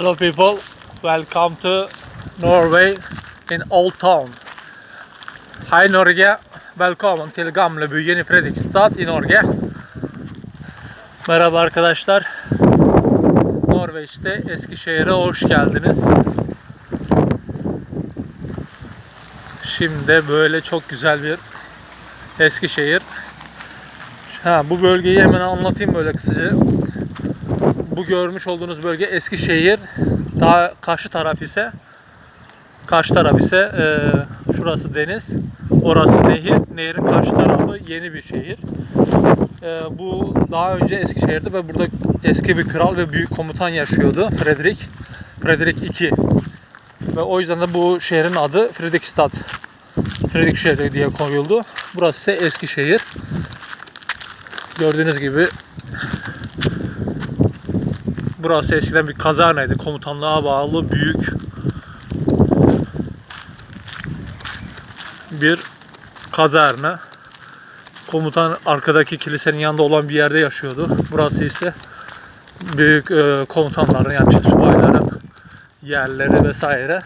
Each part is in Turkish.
Hello people, welcome to Norway in Old Town. Hei Norge, velkommen til gamle byen i Fredrikstad i Norge. Merhaba arkadaşlar. Norveç'te Eskişehir'e hoş geldiniz. Şimdi böyle çok güzel bir Eskişehir. Ha, bu bölgeyi hemen anlatayım böyle kısaca. Bu görmüş olduğunuz bölge Eskişehir. Daha karşı taraf ise karşı taraf ise e, şurası deniz. Orası nehir. Nehirin karşı tarafı yeni bir şehir. E, bu daha önce Eskişehir'de ve burada eski bir kral ve büyük komutan yaşıyordu. Fredrik. Fredrik II. Ve o yüzden de bu şehrin adı Fredrikstad. Fredrikşehir diye koyuldu. Burası ise Eskişehir. Gördüğünüz gibi burası eskiden bir kazanaydı. Komutanlığa bağlı büyük bir kazarna. Komutan arkadaki kilisenin yanında olan bir yerde yaşıyordu. Burası ise büyük e, komutanların yani subayların yerleri vesaire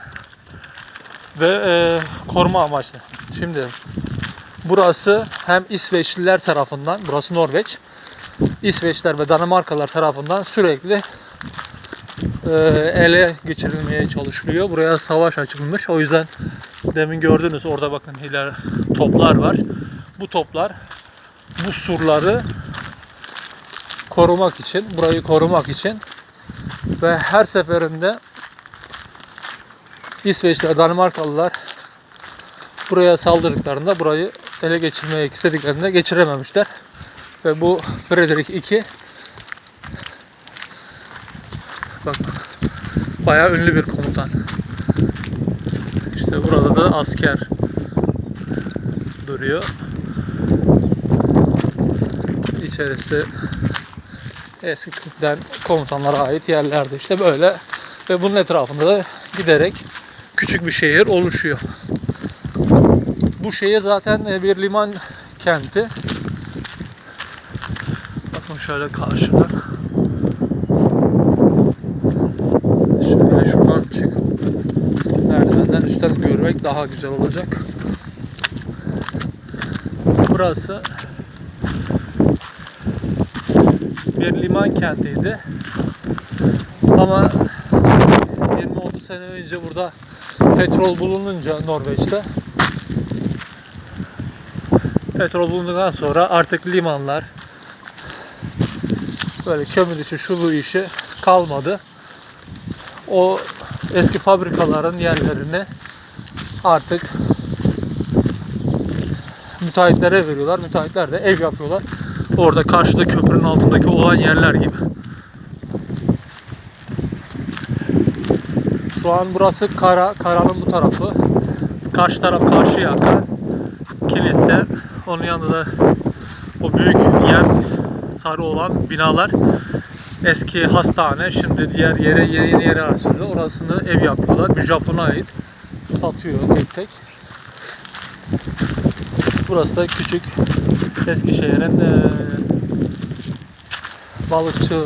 ve e, koruma amaçlı. Şimdi burası hem İsveçliler tarafından, burası Norveç, İsveçler ve Danimarkalılar tarafından sürekli ele geçirilmeye çalışılıyor. Buraya savaş açılmış. O yüzden demin gördünüz orada bakın iler toplar var. Bu toplar bu surları korumak için, burayı korumak için ve her seferinde İsveçliler, Danimarkalılar buraya saldırdıklarında burayı ele geçirmeye istediklerinde geçirememişler. Ve bu Frederick II bak bayağı ünlü bir komutan. İşte burada da asker duruyor. İçerisi eskiden komutanlara ait yerlerdi. İşte böyle ve bunun etrafında da giderek küçük bir şehir oluşuyor. Bu şehir zaten e, bir liman kenti. Bakın şöyle karşıda. Şöyle şuradan çıkıp merdivenden üstten görmek daha güzel olacak. Burası bir liman kentiydi. Ama 20-30 sene önce burada petrol bulununca Norveç'te petrol bulunduktan sonra artık limanlar böyle kömür işi şu bu işi kalmadı. O eski fabrikaların yerlerini artık müteahhitlere veriyorlar. Müteahhitler de ev yapıyorlar. Orada karşıda köprünün altındaki olan yerler gibi. Şu an burası kara, karanın bu tarafı. Karşı taraf Karşıyaka. Kilise. Onun yanında da o büyük yer sarı olan binalar. Eski hastane. Şimdi diğer yere yeni yere açıldı. Orasını ev yapıyorlar. Bir Japon'a ait. Satıyor tek tek. Burası da küçük Eskişehir'in eee balıkçı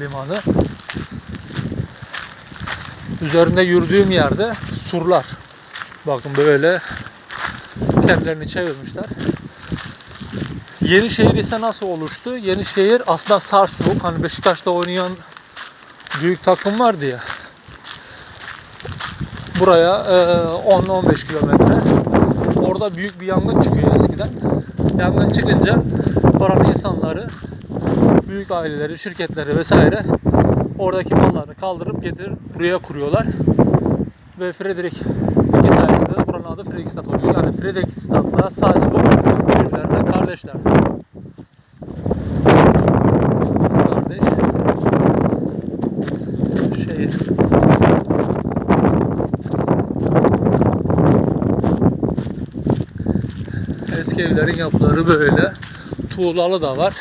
limanı. Üzerinde yürüdüğüm yerde surlar. Bakın böyle kendilerini çevirmişler. Yenişehir ise nasıl oluştu? Yenişehir aslında Sarsuruk. Hani Beşiktaş'ta oynayan büyük takım vardı ya. Buraya e, 10-15 kilometre. Orada büyük bir yangın çıkıyor eskiden. Yangın çıkınca oranın insanları, büyük aileleri, şirketleri vesaire oradaki mallarını kaldırıp getirip buraya kuruyorlar. Ve Frederick iki sayesinde de buranın adı Fredrikstad oluyor. Yani Fredrikstad'la Salzburg birbirlerine kardeşler. Kardeş. Şehir. Eski evlerin yapıları böyle. Tuğlalı da var.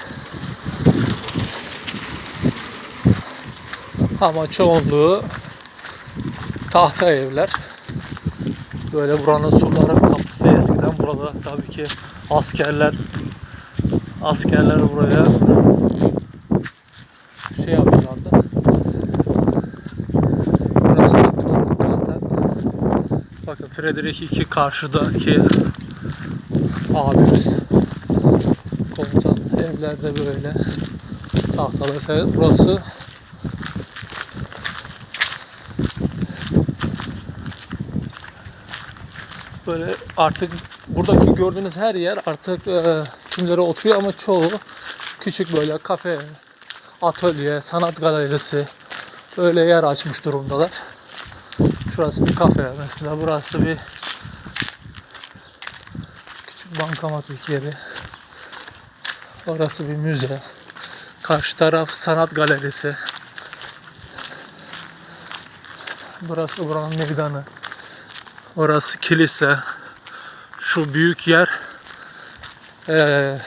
Ama çoğunluğu tahta evler. Böyle buranın surların kapısı eskiden burada tabii ki askerler askerler buraya şey yapıyorlardı. Burası da Turgut zaten. Bakın Frederick 2 karşıdaki abimiz. Komutan evlerde böyle tahtalı. Şey. Burası böyle artık buradaki gördüğünüz her yer artık e, kimlere oturuyor ama çoğu küçük böyle kafe, atölye, sanat galerisi böyle yer açmış durumdalar. Şurası bir kafe mesela burası bir küçük bankamatik yeri. Orası bir müze. Karşı taraf sanat galerisi. Burası buranın meydanı. Orası kilise. Şu büyük yer eee,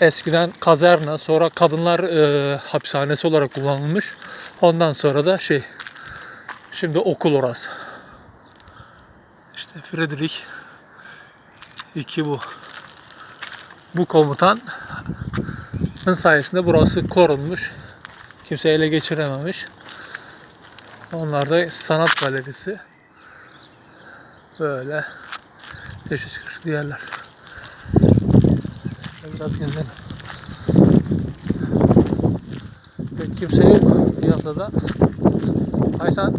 eskiden kazarna sonra kadınlar eee, hapishanesi olarak kullanılmış. Ondan sonra da şey şimdi okul orası. İşte Frederick 2 bu. Bu komutanın sayesinde burası korunmuş. Kimse ele geçirememiş. Onlar da sanat galerisi. Böyle çeşit çeşit yerler. Biraz gezelim. Pek kimse yok piyasada. Aysan.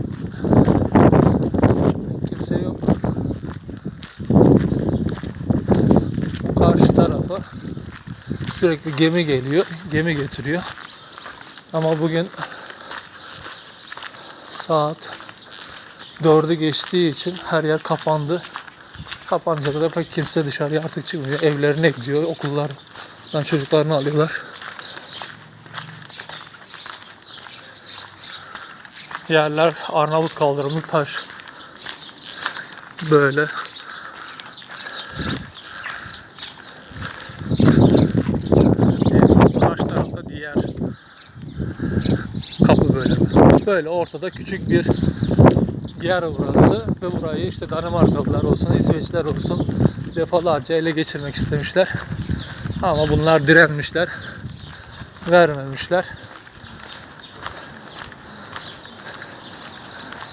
Kimse yok. Karşı tarafa sürekli gemi geliyor. Gemi getiriyor. Ama bugün saat 4'ü geçtiği için her yer kapandı. Kapanınca da pek kimse dışarıya artık çıkmıyor. Evlerine gidiyor, okullardan çocuklarını alıyorlar. Yerler Arnavut kaldırımlı taş. Böyle. Karşı tarafta diğer kapı böyle. Böyle ortada küçük bir yer burası ve burayı işte Danimarkalılar olsun, İsveçliler olsun defalarca ele geçirmek istemişler. Ama bunlar direnmişler. Vermemişler.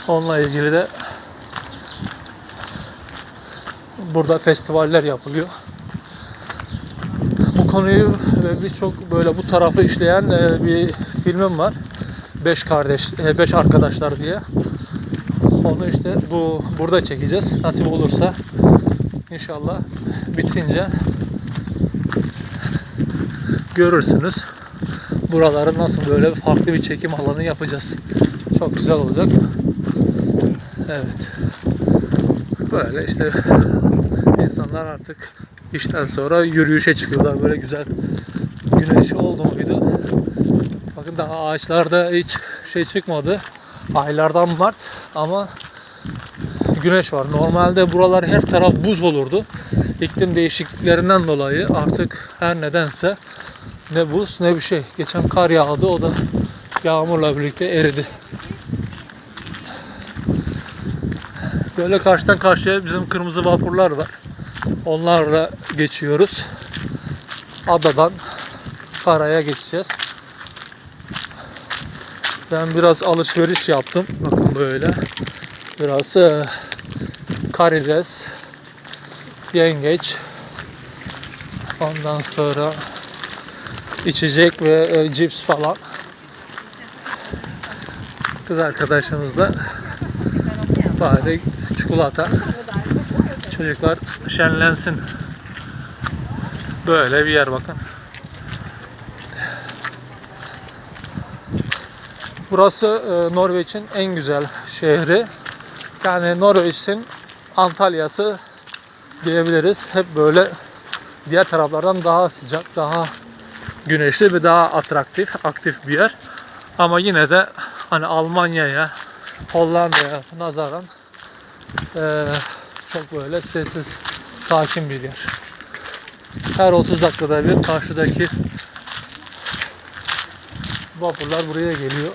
Onunla ilgili de burada festivaller yapılıyor. Bu konuyu ve birçok böyle bu tarafı işleyen e, bir filmim var. Beş kardeş, e, beş arkadaşlar diye. Onu işte bu burada çekeceğiz. Nasip olursa inşallah bitince görürsünüz. Buraları nasıl böyle farklı bir çekim alanı yapacağız. Çok güzel olacak. Evet. Böyle işte insanlar artık işten sonra yürüyüşe çıkıyorlar. Böyle güzel güneş oldu muydu? Bakın daha ağaçlarda hiç şey çıkmadı. Aylardan Mart ama güneş var. Normalde buralar her taraf buz olurdu. İklim değişikliklerinden dolayı artık her nedense ne buz ne bir şey. Geçen kar yağdı o da yağmurla birlikte eridi. Böyle karşıdan karşıya bizim kırmızı vapurlar var. Onlarla geçiyoruz. Adadan karaya geçeceğiz. Ben biraz alışveriş yaptım. Bakın böyle. Biraz e, karides, yengeç. Ondan sonra içecek ve e, cips falan. Kız arkadaşımız da bari çikolata. Çocuklar şenlensin. Böyle bir yer bakın. Burası e, Norveç'in en güzel şehri. Yani Norveç'in Antalya'sı diyebiliriz. Hep böyle diğer taraflardan daha sıcak, daha güneşli ve daha atraktif, aktif bir yer. Ama yine de hani Almanya'ya, Hollanda'ya nazaran e, çok böyle sessiz, sakin bir yer. Her 30 dakikada bir karşıdaki vapurlar buraya geliyor.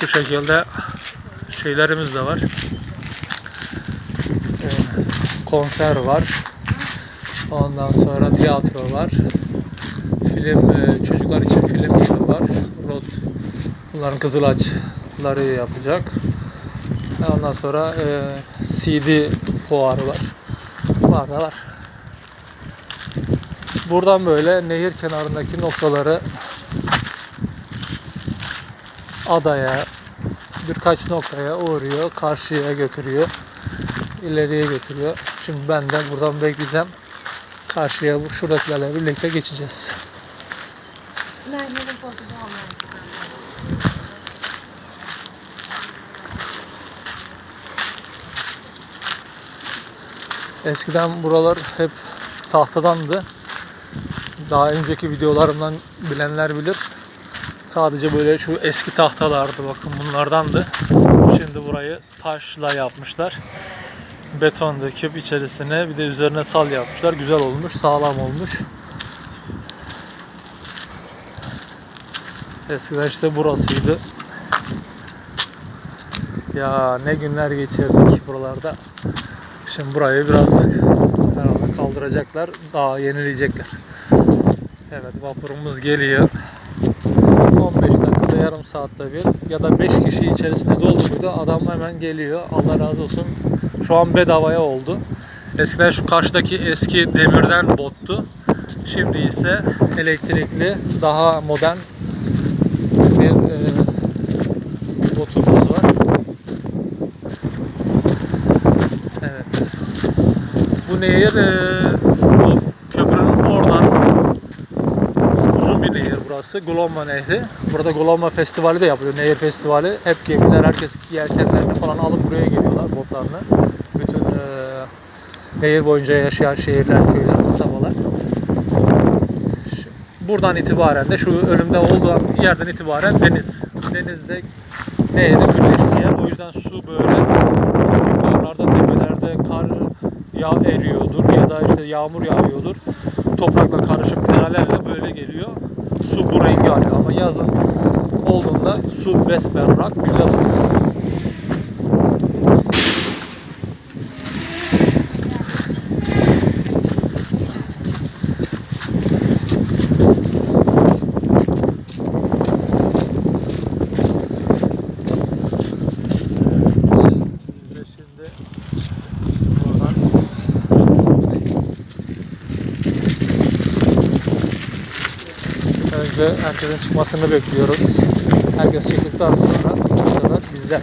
Şu şekilde şeylerimiz de var. Ee, konser var. Ondan sonra tiyatro var. Film, e, çocuklar için film yeri var. Rod, bunların kızılaçları yapacak. Ondan sonra e, CD fuarı var. Var da var. Buradan böyle nehir kenarındaki noktaları adaya birkaç noktaya uğruyor, karşıya götürüyor, ileriye götürüyor. Şimdi ben de buradan bekleyeceğim. Karşıya bu şuradakilerle birlikte geçeceğiz. Eskiden buralar hep tahtadandı. Daha önceki videolarımdan bilenler bilir. Sadece böyle şu eski tahtalardı bakın bunlardandı. Şimdi burayı taşla yapmışlar. Beton döküp içerisine bir de üzerine sal yapmışlar. Güzel olmuş, sağlam olmuş. Eskiden işte burasıydı. Ya ne günler geçirdik buralarda. Şimdi burayı biraz herhalde kaldıracaklar. Daha yenileyecekler. Evet vapurumuz geliyor. 15 dakikada yarım saatte bir ya da 5 kişi içerisinde doldu muydu adam hemen geliyor. Allah razı olsun. Şu an bedavaya oldu. Eskiden şu karşıdaki eski demirden bottu. Şimdi ise elektrikli daha modern bir e, botumuz var. Evet. Bu nehir e, bu köprünün oradan uzun burası. Glomma Nehri. Burada Glomma Festivali de yapılıyor. Nehir Festivali. Hep gemiler, herkes yelkenlerini falan alıp buraya geliyorlar botlarla. Bütün e, nehir boyunca yaşayan şehirler, köyler, kasabalar. Buradan itibaren de şu önümde olduğum yerden itibaren deniz. Denizde nehrin birleştiği yer. O yüzden su böyle yukarılarda tepelerde kar ya eriyordur ya da işte yağmur yağıyordur. Toprakla karışıp minerallerle böyle geliyor. Su bu rengi alıyor ama yazın olduğunda su besberrak güzel oluyor. Biz de şimdi buradan Önce herkesin çıkmasını bekliyoruz. Herkes çıktıktan sonra bu sefer bizler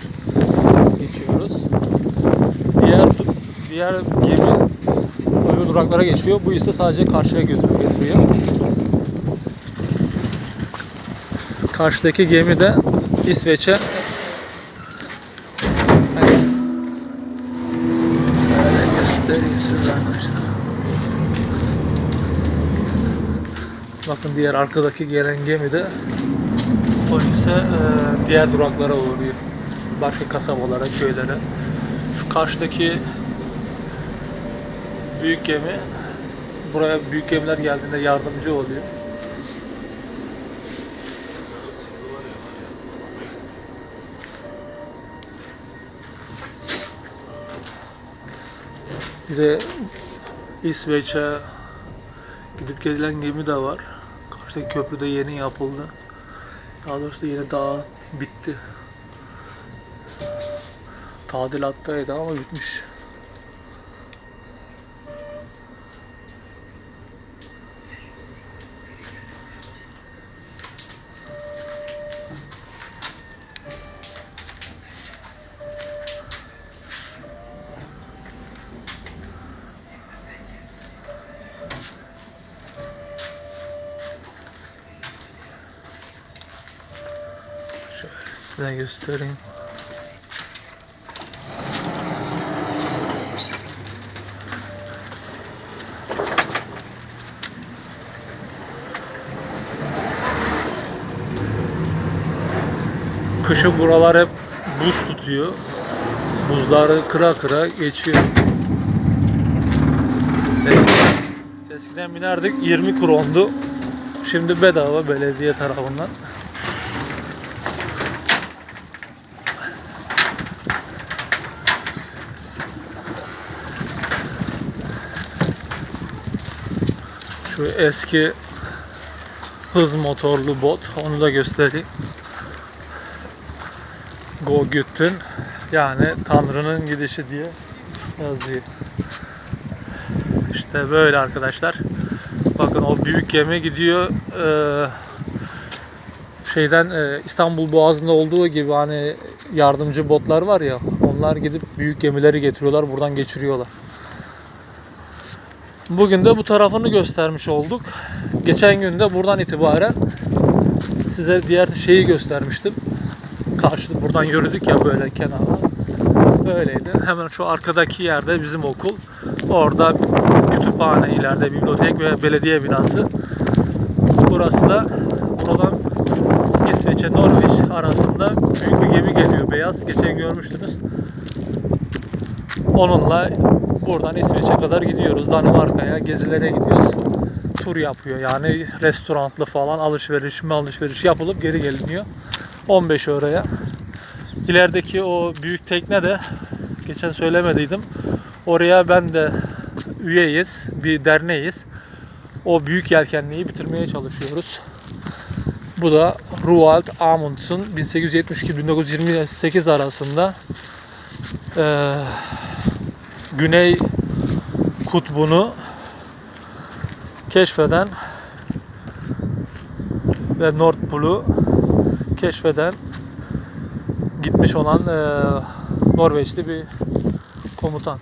geçiyoruz. Diğer diğer gemi öbür duraklara geçiyor. Bu ise sadece karşıya götürüp getiriyor. Karşıdaki gemi de İsveç'e Öyle göstereyim size arkadaşlar. Bakın diğer arkadaki gelen gemi de o ise e, diğer duraklara uğruyor. Başka kasabalara, köylere. Şu karşıdaki büyük gemi buraya büyük gemiler geldiğinde yardımcı oluyor. Bir de İsveç'e gidip gelilen gemi de var. Karşıdaki köprü de yeni yapıldı. Daha doğrusu da yeni daha bitti. Tadilattaydı ama bitmiş. Size göstereyim. Kışın buralar hep buz tutuyor. Buzları kıra kıra geçiyor. Eskiden, eskiden binerdik 20 krondu. Şimdi bedava belediye tarafından. Şu eski hız motorlu bot. Onu da göstereyim. Go Güttün. Yani Tanrı'nın gidişi diye yazıyor. İşte böyle arkadaşlar. Bakın o büyük gemi gidiyor. Ee, şeyden e, İstanbul Boğazı'nda olduğu gibi hani yardımcı botlar var ya onlar gidip büyük gemileri getiriyorlar buradan geçiriyorlar. Bugün de bu tarafını göstermiş olduk. Geçen gün de buradan itibaren size diğer şeyi göstermiştim. Karşı buradan yürüdük ya böyle kenara. Öyleydi. Hemen şu arkadaki yerde bizim okul. Orada kütüphane ileride bibliotek ve belediye binası. Burası da buradan İsveç'e Norveç arasında büyük bir gemi geliyor beyaz. Geçen görmüştünüz. Onunla buradan İsveç'e kadar gidiyoruz. Danimarka'ya gezilere gidiyoruz. Tur yapıyor yani restoranlı falan alışveriş mi alışveriş yapılıp geri geliniyor. 15 euroya. İlerideki o büyük tekne de geçen söylemediydim. Oraya ben de üyeyiz. Bir derneğiz. O büyük yelkenliği bitirmeye çalışıyoruz. Bu da Roald Amunds'un 1872-1928 arasında eee, Güney Kutbu'nu keşfeden ve North Pole'u keşfeden gitmiş olan eee, Norveçli bir komutan.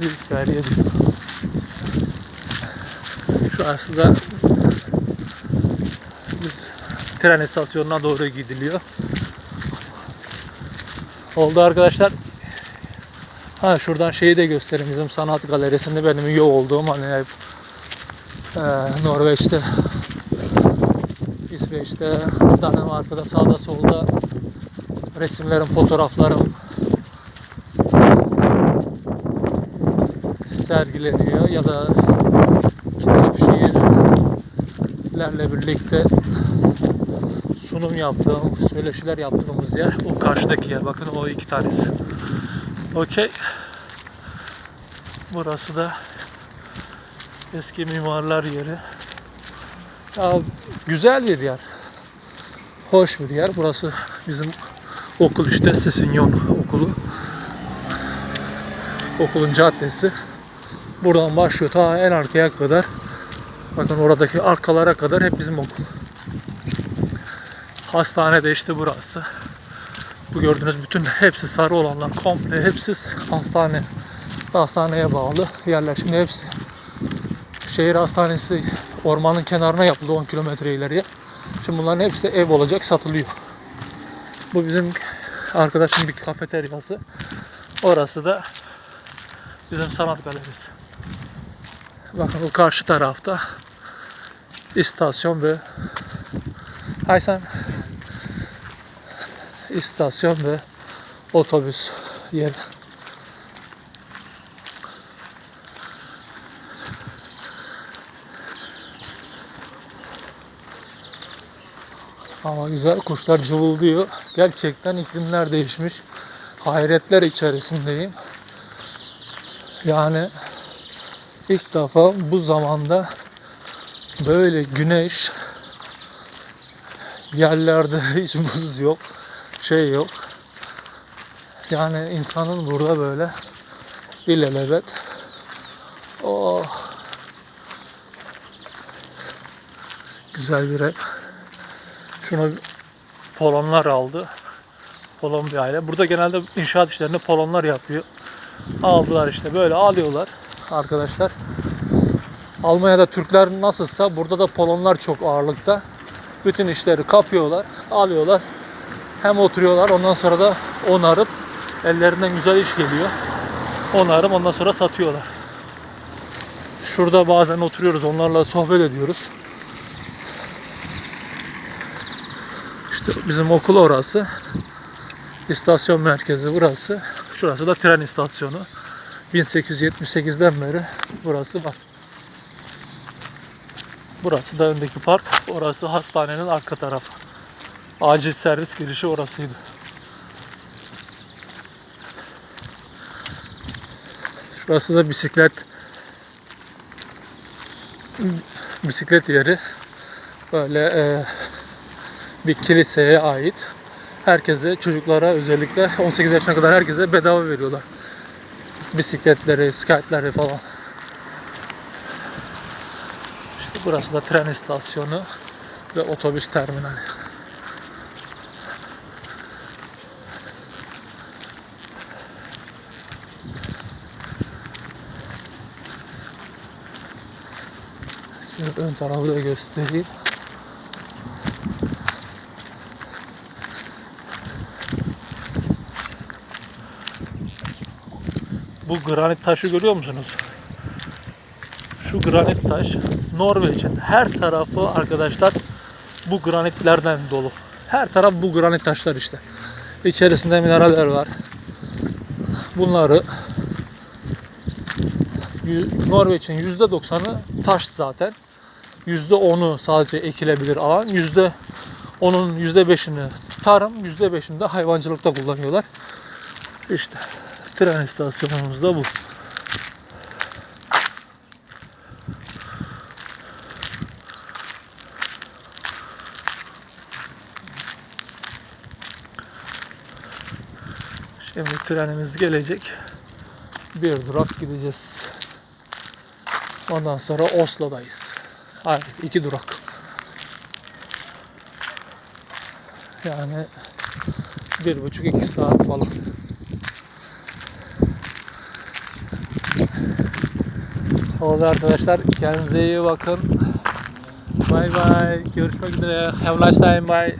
Büyük Ferye diyor. Şurası da biz tren istasyonuna doğru gidiliyor. Oldu arkadaşlar. Ha şuradan şeyi de göstereyim bizim sanat galerisinde benim üye olduğum hani hep eee, Norveç'te İsveç'te Danimarka'da sağda solda resimlerim, fotoğraflarım sergileniyor ya da kitap, şiirlerle birlikte sunum yaptığım, söyleşiler yaptığımız yer o karşıdaki yer. Bakın o iki tanesi. Okey. Burası da eski mimarlar yeri. Ya, güzel bir yer. Hoş bir yer. Burası bizim okul işte Sisinyon okulu. Okulun caddesi. Buradan başlıyor ta en arkaya kadar. Bakın oradaki arkalara kadar hep bizim okul. Hastane de işte burası. Bu gördüğünüz bütün hepsi sarı olanlar komple hepsi hastane. Hastaneye bağlı yerler. Şimdi hepsi şehir hastanesi ormanın kenarına yapıldı 10 kilometre ileriye. Şimdi bunların hepsi ev olacak satılıyor. Bu bizim arkadaşın bir kafeteryası. Orası da bizim sanat galerisi. Bakın o karşı tarafta istasyon ve Aysen istasyon ve otobüs yeri. Ama güzel kuşlar cıvıldıyor. Gerçekten iklimler değişmiş. Hayretler içerisindeyim. Yani ilk defa bu zamanda böyle güneş yerlerde hiç buz yok şey yok yani insanın burada böyle ilelebet oh güzel bir ev şunu Polonlar aldı Polon bir aile burada genelde inşaat işlerinde Polonlar yapıyor aldılar işte böyle alıyorlar arkadaşlar Almanya'da Türkler nasılsa burada da Polonlar çok ağırlıkta. Bütün işleri kapıyorlar, alıyorlar. Hem oturuyorlar ondan sonra da onarıp ellerinden güzel iş geliyor. Onarıp ondan sonra satıyorlar. Şurada bazen oturuyoruz onlarla sohbet ediyoruz. İşte bizim okul orası. İstasyon merkezi burası. Şurası da tren istasyonu. 1878'den beri burası var. Burası da öndeki park. Orası hastanenin arka tarafı. Acil servis girişi orasıydı. Şurası da bisiklet bisiklet yeri. Böyle e, bir kiliseye ait. herkese, çocuklara özellikle 18 yaşına kadar herkese bedava veriyorlar. Bisikletleri, skate'leri falan. İşte burası da tren istasyonu ve otobüs terminali. Şöyle ön tarafı da göstereyim. Bu granit taşı görüyor musunuz? Şu granit taş Norveç'in her tarafı arkadaşlar bu granitlerden dolu. Her taraf bu granit taşlar işte. İçerisinde mineraller var. Bunları Norveç'in %90'ı taş zaten. %10'u sadece ekilebilir alan. Yüzde onun %5'ini tarım, %5'ini de hayvancılıkta kullanıyorlar. İşte tren istasyonumuz da bu. Şimdi trenimiz gelecek. Bir durak gideceğiz. Ondan sonra Oslo'dayız. Hayır, iki durak. Yani bir buçuk iki saat falan. Oldu arkadaşlar. Kendinize iyi bakın. Bye bye. Görüşmek üzere. Have a nice time. Bye.